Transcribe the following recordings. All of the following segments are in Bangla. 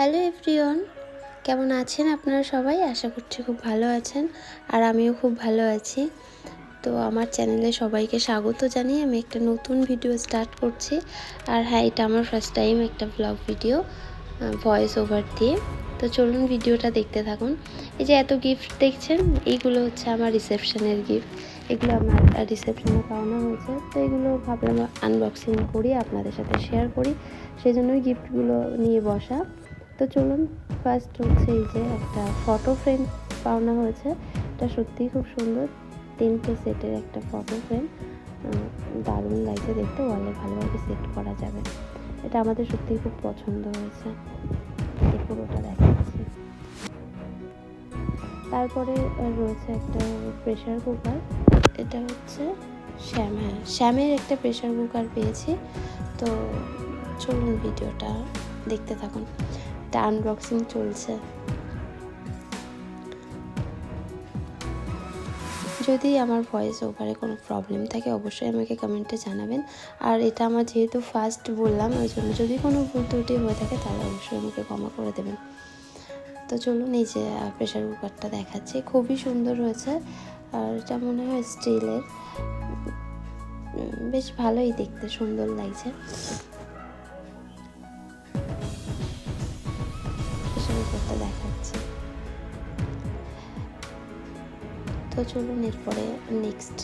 হ্যালো এভরিওয়ান, কেমন আছেন আপনারা সবাই? আশা করছি খুব ভালো আছেন আর আমিও খুব ভালো আছি। তো আমার চ্যানেলে সবাইকে স্বাগত জানিয়ে আমি একটা নতুন ভিডিও স্টার্ট করছি। আর হ্যাঁ এটা আমার ফার্স্ট টাইম একটা ব্লগ ভিডিও ভয়েস ওভার দিয়ে। তো চলুন ভিডিওটা দেখতে থাকুন। এই যে এত গিফট দেখছেন, এইগুলো হচ্ছে আমার রিসেপশনের গিফট এগুলো আমার রিসেপশনে পাওনা হয়েছে। তো এগুলো ভাবলাম আনবক্সিং করি, আপনাদের সাথে শেয়ার করি। সেই জন্যই গিফটগুলো নিয়ে বসা। তো চলুন ফার্স্ট হচ্ছে এই যে একটা ফটো ফ্রেম পাওনা হয়েছে। এটা সত্যিই খুব সুন্দর। তিনটে সেটের একটা ফটো ফ্রেম দারুণ লাগছে দেখতে। ওয়ালে ভালোভাবে সেট করা যাবে। এটা আমাদের সত্যিই খুব পছন্দ হয়েছে। এই পুরোটা দেখাচ্ছি। তারপরে রয়েছে একটা প্রেশার কুকার এটা হচ্ছে শ্যাম। হ্যাঁ শ্যামের একটা প্রেশার কুকার পেয়েছি। তো চলুন ভিডিওটা দেখতে থাকুন। এটা আনবক্সিং চলছে। যদি আমার ভয়েস ওভারে কোনো প্রবলেম থাকে, অবশ্যই আমাকে কমেন্টে জানাবেন। আর এটা আমার যেহেতু ফার্স্ট বললাম, ওই জন্য যদি কোনো ভুল ত্রুটি হয়ে থাকে, তাহলে অবশ্যই আমাকে ক্ষমা করে দেবেন। তো চলুন এই যে প্রেশার কুকারটা দেখাচ্ছি। খুবই সুন্দর হয়েছে। আর এটা মনে হয় স্টিলের বেশ ভালোই দেখতে, সুন্দর লাগছে। কুকারটা দেখাচ্ছি। তো চলুন এরপরে নেক্সট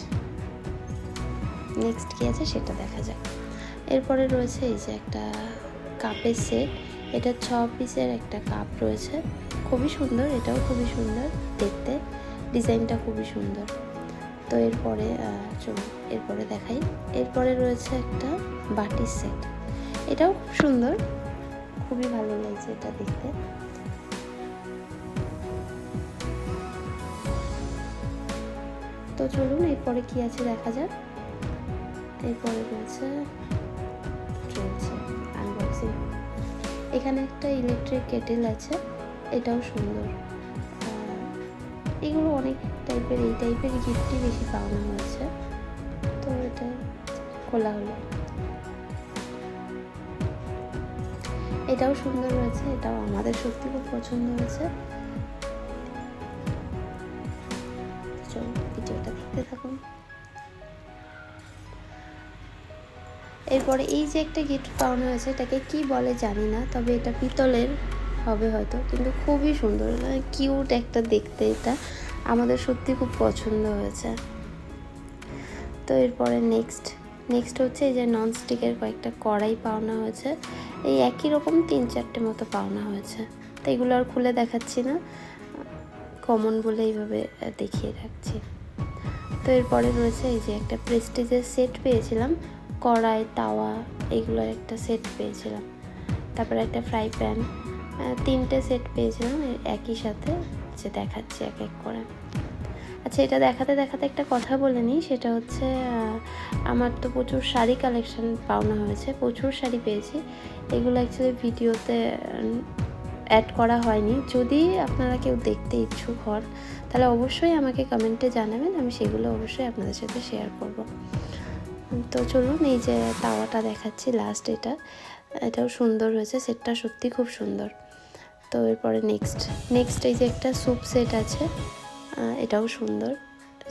নেক্সট কী আছে সেটা দেখা যাক। এরপরে রয়েছে এই যে একটা কাপের সেট এটা ছ পিসের একটা কাপ রয়েছে। খুবই সুন্দর, এটাও খুবই সুন্দর দেখতে। ডিজাইনটা খুবই সুন্দর। তো এরপরে চলুন, এরপরে দেখাই। এরপরে রয়েছে একটা বাটির সেট এটাও খুব সুন্দর। খুবই ভালো লাগছে এটা দেখতে। তো চলুন, এরপরে কি আছে দেখা যাক। এরপরে রয়েছে, চলছে আনবক্সিং এখানে একটা ইলেকট্রিক কেটেল আছে, এটাও সুন্দর। এগুলো অনেক টাইপের এই টাইপের গিফটই বেশি পাওনা হয়েছে। তো এটা খোলা হলো। এটাও সুন্দর হয়েছে, এটাও আমাদের সত্যি খুব পছন্দ হয়েছে। এরপরে এই যে একটা গিফট পাওয়ানো হয়েছে এটাকে কি বলে জানি না, তবে এটা পিতলের হবে হয়তো, কিন্তু খুবই সুন্দর। কিউট একটা দেখতে এটা। আমাদের সত্যি খুব পছন্দ হয়েছে। তো এরপরে নেক্সট নেক্সট হচ্ছে এই যে ননস্টিকের কয়েকটা কড়াই পাওনা হয়েছে। এই একই রকম তিন চারটে মতো পাওনা হয়েছে। তো এগুলো আর খুলে দেখাচ্ছি না। কমন বলে এইভাবে দেখিয়ে রাখছি। তো এরপরে রয়েছে এই যে একটা প্রেস্টিজের সেট পেয়েছিলাম। কড়াই, তাওয়া এগুলোর একটা সেট পেয়েছিলাম। তারপরে একটা ফ্রাই প্যান তিনটে সেট পেয়েছিলাম একই সাথে যে দেখাচ্ছি এক এক করে। আচ্ছা এটা দেখাতে দেখাতে একটা কথা বলে নিই, সেটা হচ্ছে আমার তো প্রচুর শাড়ি কালেকশন পাওনা হয়েছে, প্রচুর শাড়ি পেয়েছি। এগুলো অ্যাকচুয়ালি ভিডিওতে অ্যাড করা হয়নি। যদি আপনারা কেউ দেখতে ইচ্ছুক হন, তাহলে অবশ্যই আমাকে কমেন্টে জানাবেন, আমি সেগুলো অবশ্যই আপনাদের সাথে শেয়ার করব। তো চলুন এই যে তাওয়াটা দেখাচ্ছি লাস্ট এটা। এটাও সুন্দর হয়েছে সেটটা সত্যি খুব সুন্দর। তো এরপরে নেক্সট নেক্সট এই যে একটা স্যুপ সেট আছে এটাও সুন্দর।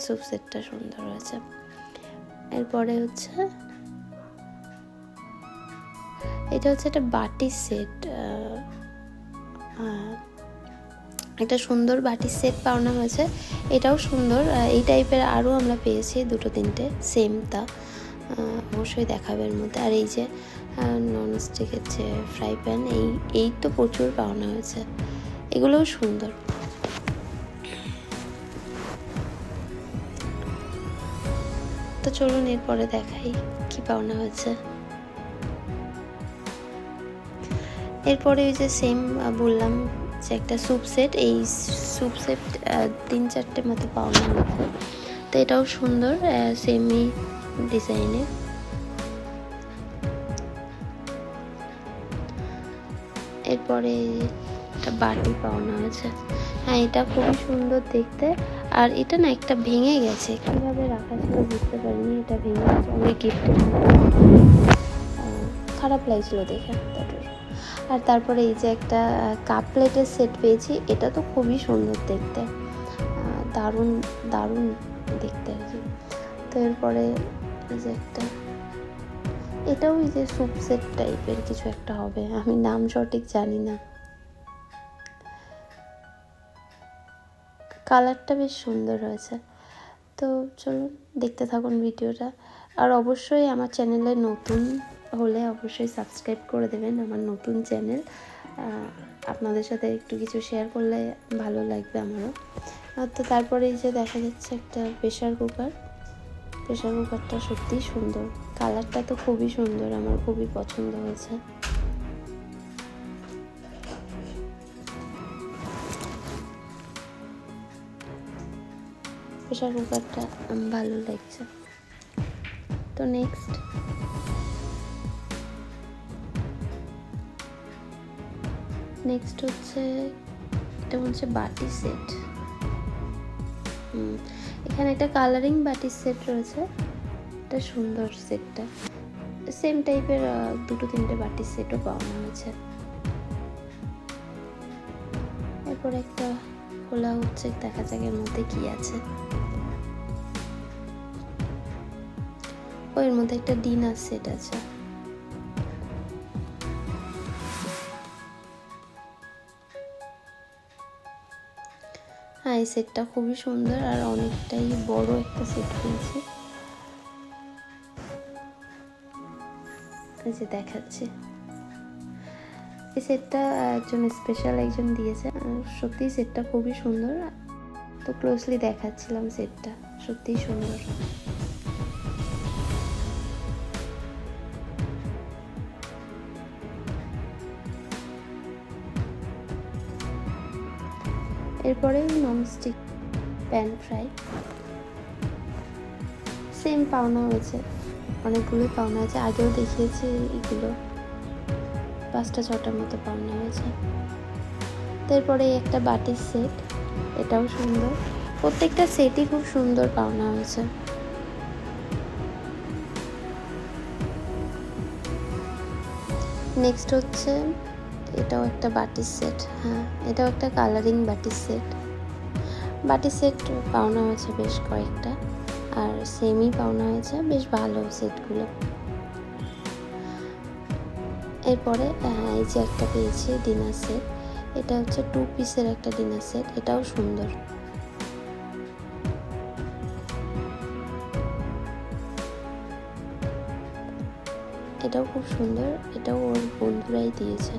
স্যুপ সেটটা সুন্দর হয়েছে। এরপরে হচ্ছে, এটা হচ্ছে একটা বাটির সেট একটা সুন্দর বাটির সেট পাওনা হয়েছে। এটাও সুন্দর এই টাইপের আরও আমরা পেয়েছি দুটো তিনটে সেম তা অবশ্যই দেখাবে এর মধ্যে। আর এই যে ননস্টিকের যে ফ্রাই প্যান এই এই তো প্রচুর পাওনা হয়েছে। এগুলোও সুন্দর। তো চলুন এরপরে দেখাই কি পাওনা হয়েছে। এরপরে ওই যে সেম বললাম যে একটা স্যুপ সেট এই স্যুপ সেট তিন চারটে মতো পাওনা হয়েছে। তো এটাও সুন্দর সেমই ডিজাইনের এরপরে একটা বাটি পাওনা হয়েছে হ্যাঁ এটা খুবই সুন্দর দেখতে। আর এটা না একটা ভেঙে গেছে। কীভাবে রাখা ছিল বুঝতে পারিনি। এটা ভেঙে গেছে। অনেক গিফট খারাপ লাগছিল দেখে আর তারপরে এই যে একটা কাপ প্লেটের সেট পেয়েছি। এটা তো খুবই সুন্দর দেখতে। দারুণ দারুণ দেখতে আর কি। তো এরপরে যে একটা। এটাও এই যে স্যুপ সেট টাইপের কিছু একটা হবে, আমি নাম সঠিক জানি না। কালারটা বেশ সুন্দর হয়েছে। তো চলুন, দেখতে থাকুন ভিডিওটা। আর অবশ্যই আমার চ্যানেলে নতুন হলে অবশ্যই সাবস্ক্রাইব করে দেবেন আমার নতুন চ্যানেল আপনাদের সাথে একটু কিছু শেয়ার করলে ভালো লাগবে আমারও। তো তারপরে এই যে দেখা যাচ্ছে একটা প্রেশার কুকার প্রেশার কুকারটা সত্যিই সুন্দর। কালারটা তো খুবই সুন্দর, আমার খুবই পছন্দ হয়েছে। প্রেশার কুকারটা ভালো লাগছে। তো নেক্সট নেক্সট হচ্ছে, এটা হচ্ছে বাটি সেট এখানে একটা কালারিং বাটি সেট রয়েছে। এটা সুন্দর সেটটা সেম টাইপের দুটো তিনটে বাটির সেটও পাওয়া হয়েছে। এরপর একটা খোলা হচ্ছে, দেখা যাক এর মধ্যে কি আছে। ওই এর মধ্যে একটা ডিনার সেট আছে। হ্যাঁ এই সেটটা খুবই সুন্দর আর অনেকটাই বড় একটা সেট পেয়েছি এই যে দেখাচ্ছি। এই সেটটা একজন স্পেশাল একজন দিয়েছে। সত্যি সত্যিই সেটটা খুবই সুন্দর। তো ক্লোজলি দেখাচ্ছিলাম সেটটা সত্যিই সুন্দর। এরপরে ননস্টিক প্যান ফ্রাই সেম পাওনা হয়েছে। অনেকগুলোই পাওনা আছে। আগেও দেখিয়েছি এগুলো। পাঁচটা ছটার মতো পাওনা হয়েছে। তারপরে একটা বাটির সেট এটাও সুন্দর। প্রত্যেকটা সেটই খুব সুন্দর পাওনা হয়েছে। নেক্সট হচ্ছে এটাও একটা বাটির সেট হ্যাঁ এটাও একটা কালারিং বাটির সেট। বাটির সেট পাওনা হয়েছে বেশ কয়েকটা আর সেমই পাওনা হয়েছে বেশ ভালো সেটগুলো। এরপরে আহ, এই যে একটা পেয়েছি ডিনার সেট এটা হচ্ছে টু পিসের একটা ডিনার সেট এটাও সুন্দর। এটাও খুব সুন্দর এটাও ওর বন্ধুরাই দিয়েছে।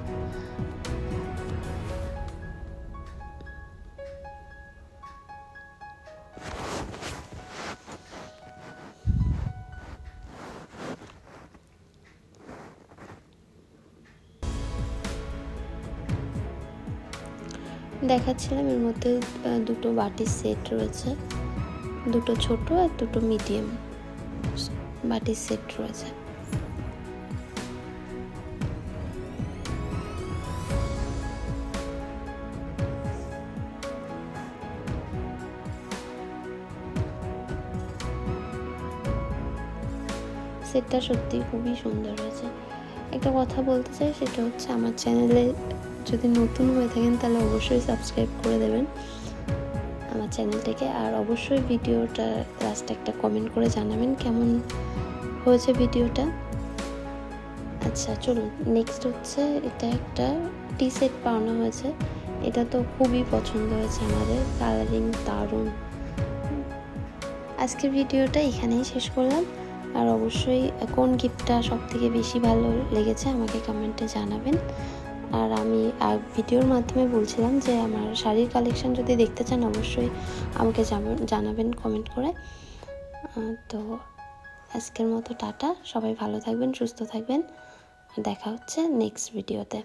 দেখাচ্ছিলাম, এর মধ্যে দুটো বাটির সেট রয়েছে। দুটো ছোট আর দুটো মিডিয়াম বাটির সেট রয়েছে। সেটটা সত্যি খুবই সুন্দর হয়েছে। একটা কথা বলতে চাই, সেটা হচ্ছে আমার চ্যানেলে যদি নতুন হয়ে থাকেন, তাহলে অবশ্যই সাবস্ক্রাইব করে দেবেন আমার চ্যানেলটাকে। আর অবশ্যই ভিডিওটা লাস্টে একটা কমেন্ট করে জানাবেন কেমন হয়েছে ভিডিওটা। আচ্ছা চলুন। নেক্সট হচ্ছে, এটা একটা টি সেট পাওনা হয়েছে। এটা তো খুবই পছন্দ হয়েছে আমাদের। কালারিং দারুণ। আজকের ভিডিওটা এখানেই শেষ করলাম। আর অবশ্যই কোন গিফটটা সব থেকে বেশি ভালো লেগেছে, আমাকে কমেন্টে জানাবেন। আর আমি ভিডিওর মাধ্যমে বলছিলাম যে আমার শাড়ির কালেকশান যদি দেখতে চান, অবশ্যই আমাকে জানাবেন কমেন্ট করে। তো আজকের মতো টাটা। সবাই ভালো থাকবেন, সুস্থ থাকবেন। দেখা হচ্ছে নেক্সট ভিডিওতে